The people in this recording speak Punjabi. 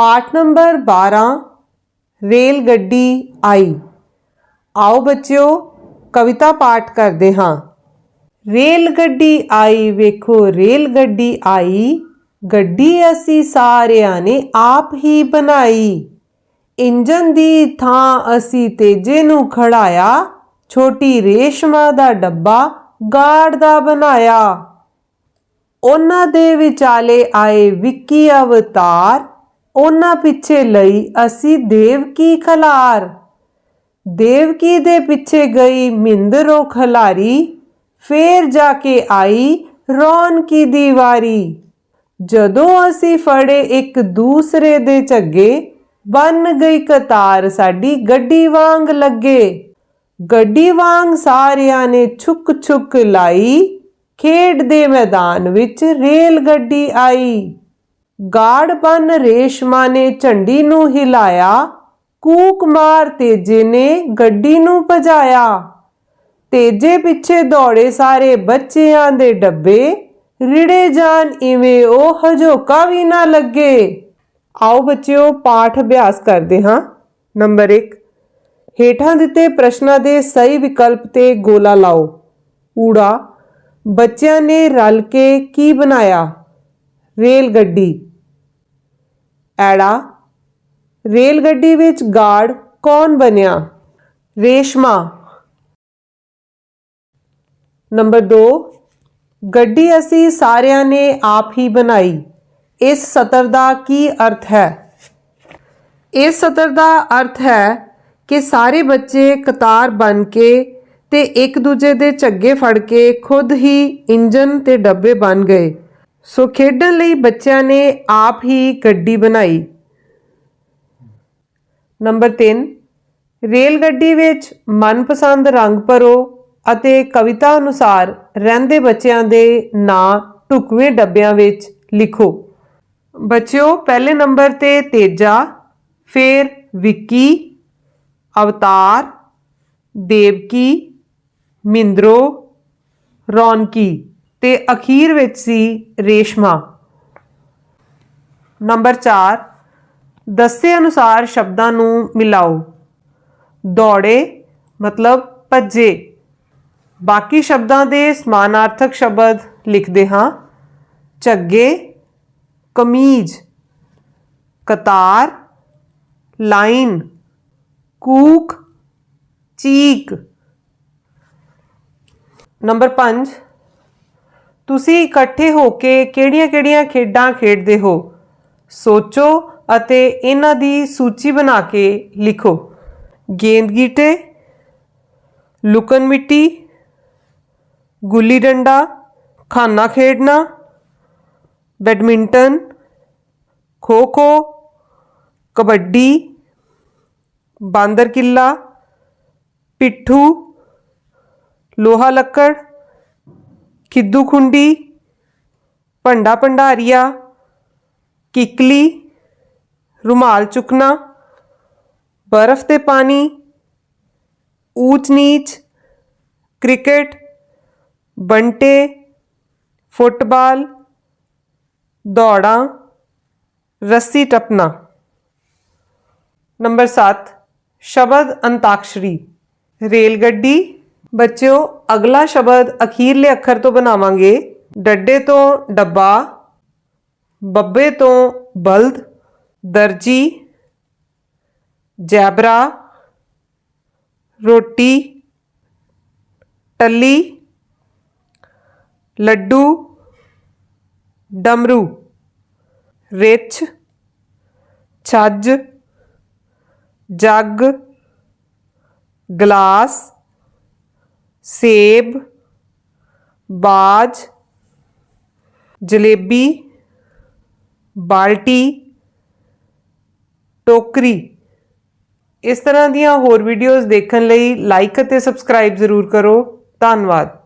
ਪਾਠ ਨੰਬਰ 12 ਰੇਲ ਗੱਡੀ ਆਈ। ਆਓ ਬੱਚਿਓ, ਕਵਿਤਾ ਪਾਠ ਕਰਦੇ ਹਾਂ। ਰੇਲ ਗੱਡੀ ਆਈ, ਵੇਖੋ ਰੇਲ ਗੱਡੀ ਆਈ। ਗੱਡੀ ਅਸੀਂ ਸਾਰਿਆਂ ਨੇ ਆਪ ਹੀ ਬਣਾਈ। ਇੰਜਨ ਦੀ ਥਾਂ ਅਸੀਂ ਤੇਜੇ ਨੂੰ ਖੜਾਇਆ। ਛੋਟੀ ਰੇਸ਼ਮਾ ਦਾ ਡੱਬਾ ਗਾੜ ਦਾ ਬਣਾਇਆ। ਉਹਨਾਂ ਦੇ ਵਿਚਾਲੇ ਆਏ ਵਿੱਕੀ ਅਵਤਾਰ ਉਹਨਾਂ ਪਿੱਛੇ ਲਈ ਅਸੀਂ ਦੇਵਕੀ ਖਲਾਰ? ਦੇਵਕੀ ਦੇ ਪਿੱਛੇ ਗਈ ਮਿੰਦਰੋ ਖਲਾਰੀ? ਫੇਰ ਜਾ ਕੇ ਆਈ ਰੌਣਕੀ ਦੀ ਵਾਰੀ ਜਦੋਂ ਅਸੀਂ ਫੜੇ ਇੱਕ ਦੂਸਰੇ ਦੇ ਝੱਗੇ, ਬਨ ਗਈ ਕਤਾਰ ਸਾਡੀ ਗੱਡੀ ਵਾਂਗ ਲੱਗੇ। ਗੱਡੀ ਵਾਂਗ ਸਾਰਿਆਂ ਨੇ ਛੁੱਕ ਛੁੱਕ ਲਾਈ। ਖੇਡ ਦੇ ਮੈਦਾਨ ਵਿੱਚ ਰੇਲ ਗੱਡੀ ਆਈ। ਗਾੜ ਬਨ ਰੇਸ਼ਮਾ ਨੇ ਝੰਡੀ ਨੂੰ ਹਿਲਾਇਆ, ਕੂਕ ਮਾਰ ਤੇਜੇ ਨੇ ਗੱਡੀ ਨੂੰ ਭਜਾਇਆ। ਤੇਜੇ ਪਿੱਛੇ ਦੌੜੇ ਸਾਰੇ ਬੱਚਿਆਂ ਦੇ ਡੱਬੇ, ਰਿੜੇ ਜਾਣ ਇਵੇਂ ਉਹ ਹਜੋਕਾ ਵੀ ਨਾ ਲੱਗੇ। ਆਓ ਬੱਚਿਓ, ਪਾਠ ਅਭਿਆਸ ਕਰਦੇ ਹਾਂ। ਨੰਬਰ 1 ਹੇਠਾਂ ਦਿੱਤੇ ਪ੍ਰਸ਼ਨਾਂ ਦੇ ਸਹੀ ਵਿਕਲਪ ਤੇ ਗੋਲਾ ਲਾਓ। ਊੜਾ, ਬੱਚਿਆਂ ਨੇ ਰਲ ਕੇ ਕੀ ਬਣਾਇਆ? ਰੇਲ ਗੱਡੀ ਐੜਾ। ਰੇਲ ਗੱਡੀ ਵਿੱਚ ਗਾਰਡ ਕੌਣ ਬਣਿਆ? ਰੇਸ਼ਮਾ। ਨੰਬਰ 2 ਗੱਡੀ ਅਸੀਂ ਸਾਰਿਆਂ ਨੇ ਆਪ ਹੀ ਬਣਾਈ। ਇਸ ਸਤਰ ਦਾ ਕੀ ਅਰਥ ਹੈ? ਇਸ ਸਤਰ ਦਾ ਅਰਥ ਹੈ ਕਿ ਸਾਰੇ ਬੱਚੇ ਕਤਾਰ ਬਣ ਕੇ ਤੇ ਇੱਕ ਦੂਜੇ ਦੇ ਝੱਗੇ ਫੜ ਕੇ ਖੁਦ ਹੀ ਇੰਜਨ ਤੇ ਡੱਬੇ ਬਣ ਗਏ। ਸੋ ਖੇਡਣ ਲਈ ਬੱਚਿਆਂ ਨੇ ਆਪ ਹੀ ਗੱਡੀ ਬਣਾਈ। ਨੰਬਰ 3 ਰੇਲ ਗੱਡੀ ਵਿੱਚ ਮਨਪਸੰਦ ਰੰਗ ਭਰੋ ਅਤੇ ਕਵਿਤਾ ਅਨੁਸਾਰ ਰਹਿੰਦੇ ਬੱਚਿਆਂ ਦੇ ਨਾਂ ਢੁਕਵੇਂ ਡੱਬਿਆਂ ਵਿੱਚ ਲਿਖੋ। ਬੱਚਿਓ, ਪਹਿਲੇ ਨੰਬਰ ਤੇ ਤੇਜਾ, ਫਿਰ ਵਿੱਕੀ, ਅਵਤਾਰ, ਦੇਵਕੀ, ਮਿੰਦਰੋ ਰੌਨਕੀ ਤੇ ਅਖੀਰ ਵਿੱਚ ਸੀ ਰੇਸ਼ਮਾ। ਨੰਬਰ 4 ਦੱਸੇ ਅਨੁਸਾਰ ਸ਼ਬਦਾਂ ਨੂੰ ਮਿਲਾਓ। ਦੌੜੇ ਮਤਲਬ ਭੱਜੇ। ਬਾਕੀ ਸ਼ਬਦਾਂ ਦੇ ਸਮਾਨਾਰਥਕ ਸ਼ਬਦ ਲਿਖਦੇ ਹਾਂ। ਝੱਗੇ, ਕਮੀਜ਼, ਕਤਾਰ, ਲਾਈਨ, ਕੂਕ, ਚੀਕ। ਨੰਬਰ 5 ਤੁਸੀਂ ਇਕੱਠੇ ਹੋ ਕੇ ਕਿਹੜੀਆਂ-ਕਿਹੜੀਆਂ ਖੇਡਾਂ ਖੇਡਦੇ ਹੋ? ਸੋਚੋ ਅਤੇ ਇਹਨਾਂ ਦੀ ਸੂਚੀ ਬਣਾ ਕੇ ਲਿਖੋ। ਗੇਂਦ ਗੀਟੇ ਲੁਕਨ ਮਿੱਟੀ, ਗੁੱਲੀ ਡੰਡਾ, ਖਾਨਾ ਖੇਡਣਾ, ਬੈਡਮਿੰਟਨ ਖੋ ਖੋ ਕਬੱਡੀ, ਬਾਂਦਰ ਕਿੱਲਾ, ਪਿੱਠੂ, ਲੋਹਾ ਲੱਕੜ खिद्दू खुंडी भंडा भंडारिया किकली रुमाल चुकना बर्फ़ के पानी ऊंच नीच क्रिकेट बंटे फुटबॉल दौड़ा रस्सी टपना नंबर सात शब्द अंताक्षरी रेलगड्डी बच्चों ਅਗਲਾ ਸ਼ਬਦ ਅਖੀਰਲੇ ਅੱਖਰ ਤੋਂ ਬਣਾਵਾਂਗੇ ਡੱਡੇ ਤੋਂ ਡੱਬਾ ਬੱਬੇ ਤੋਂ ਬਲਦ ਦਰਜੀ ਜੈਬਰਾ ਰੋਟੀ ਟੱਲੀ ਲੱਡੂ ਡਮਰੂ ਰਿੱਛ ਛੱਜ ਜੱਗ ਗਲਾਸ ਸੇਬ, ਬਾਜ, ਜਲੇਬੀ, ਬਾਲਟੀ, ਟੋਕਰੀ। ਇਸ ਤਰ੍ਹਾਂ ਦੀਆਂ ਹੋਰ ਵੀਡੀਓਜ਼ ਦੇਖਣ ਲਈ ਲਾਈਕ ਅਤੇ ਸਬਸਕ੍ਰਾਈਬ ਜ਼ਰੂਰ ਕਰੋ। ਧੰਨਵਾਦ।